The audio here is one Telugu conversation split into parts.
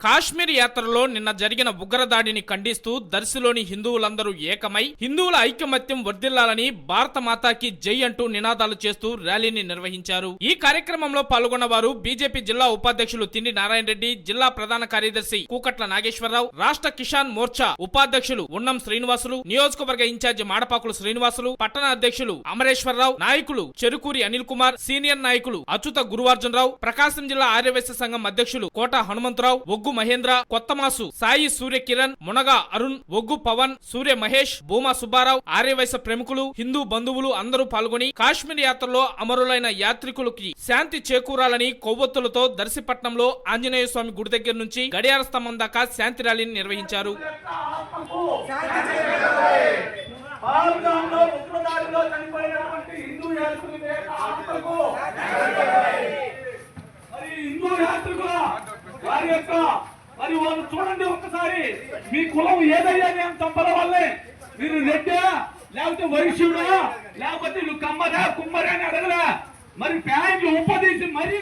కాశ్మీర్ యాత్రలో నిన్న జరిగిన ఉగ్రదాడిని ఖండిస్తూ దర్శిలోని హిందువులందరూ ఏకమై హిందువుల ఐకమత్యం వర్ధిల్లాలని భారత మాతాకి జై అంటూ నినాదాలు చేస్తూ ర్యాలీని నిర్వహించారు. ఈ కార్యక్రమంలో పాల్గొన్న వారు బీజేపీ జిల్లా ఉపాధ్యక్షులు తిండి నారాయణ రెడ్డి జిల్లా ప్రధాన కార్యదర్శి కూకట్ల నాగేశ్వరరావు రాష్ట్ర కిసాన్ మోర్చా ఉపాధ్యక్షులు ఉన్నం శ్రీనివాసులు నియోజకవర్గ ఇన్ఛార్జి మాడపాకులు శ్రీనివాసులు పట్టణ అధ్యక్షులు అమరేశ్వరరావు నాయకులు చెరుకూరి అనిల్ కుమార్ సీనియర్ నాయకులు అచ్యుత గురువార్జునరావు ప్రకాశం జిల్లా ఆర్యవేశ సంఘం అధ్యక్షులు కోట హనుమంతరావు ఒగ్గు మహేంద్ర కొత్తమాసు సాయి సూర్య కిరణ్ మునగా అరుణ్ ఒగ్గు పవన్ సూర్య మహేష్ భూమా సుబ్బారావు ఆర్యవైశ్య ప్రముఖులు హిందూ బంధువులు అందరూ పాల్గొని కాశ్మీర్ యాత్రలో అమరులైన యాత్రికులకి శాంతి చేకూరాలని కొవ్వొత్తులతో దర్శిపట్నంలో ఆంజనేయ స్వామి గుడి దగ్గర నుంచి గడియార స్తంభం దాకా శాంతి ర్యాలీని నిర్వహించారు. ఉగ్రదాడిలో చనిపోయినటువంటి హిందూ యాత్రికుల మరి హిందూ వారి యొక్క మరి వాళ్ళు చూడండి ఒక్కసారి. మీ కులం ఏదయ్యా నేను చంపల వల్లే మీరు రెడ్డా లేకపోతే వైశ్యుడా లేకపోతే నువ్వు కమ్మరా కుమ్మరా అని అడగరా. మరి ప్యాంట్లు ఉప్పదీసి మరి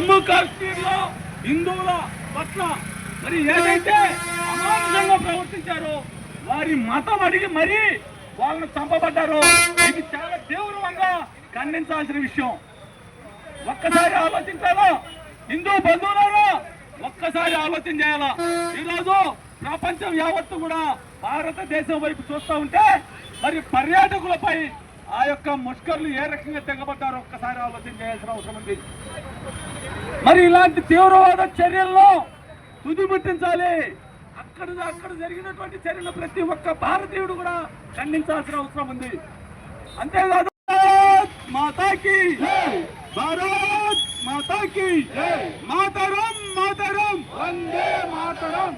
జమ్మూ కాశ్మీర్లో హిందువుల పట్ల మరి ఏదైతే అమానుషంగా ప్రవర్తించారో వారి మతం అడిగి మరీ వాళ్ళని చంపబడ్డారు ఇది చాలా తీవ్రంగా ఖండించాల్సిన విషయం. ఒక్కసారి ఆలోచించాలా? హిందూ బంధువులారా ఒక్కసారి ఆలోచన చేయాలా? ఈరోజు ప్రపంచం యావత్తు కూడా భారతదేశం వైపు చూస్తూ ఉంటే మరి పర్యాటకులపై ఆ యొక్క ముష్కర్లు ఏ రకంగా తెగబడ్డారో ఒక్కసారి ఆలోచన చేయాల్సిన అవసరం ఉంది. మరి ఇలాంటి తీవ్రవాద చర్యల్లో తుదిముట్టించాలి అక్కడ అక్కడ జరిగినటువంటి చర్యలు ప్రతి ఒక్క భారతీయుడు కూడా ఖండించాల్సిన అవసరం ఉంది. అంతేకాదు మాతాకి. భారత్ మాతాకి. మాతరం మాతరం. వందే మాతరం.